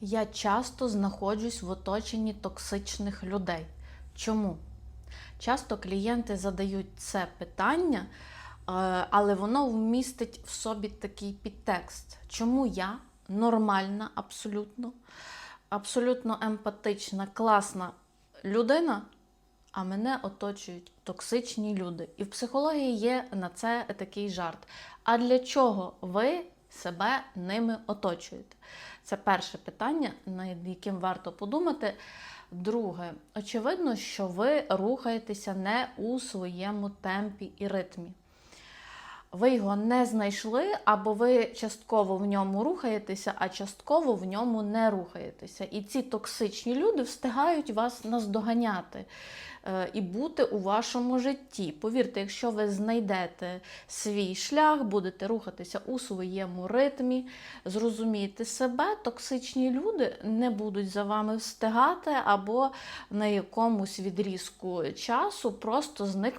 Я часто знаходжусь в оточенні токсичних людей. Чому? Часто клієнти задають це питання, е, але воно вмістить в собі такий підтекст. Чому я нормальна, абсолютно, абсолютно емпатична, класна людина, а мене оточують токсичні люди. І в психології є на це такий жарт. А для чого ви себе ними оточуєте? Це перше питання, над яким варто подумати. Друге, очевидно, що ви рухаєтеся не у своєму темпі і ритмі. Ви його не знайшли, або ви частково в ньому рухаєтеся, а частково в ньому не рухаєтеся. І ці токсичні люди встигають вас наздоганяти е, і бути у вашому житті. Повірте, якщо ви знайдете свій шлях, будете рухатися у своєму ритмі, зрозумієте себе, токсичні люди не будуть за вами встигати або на якомусь відрізку часу просто зникнуть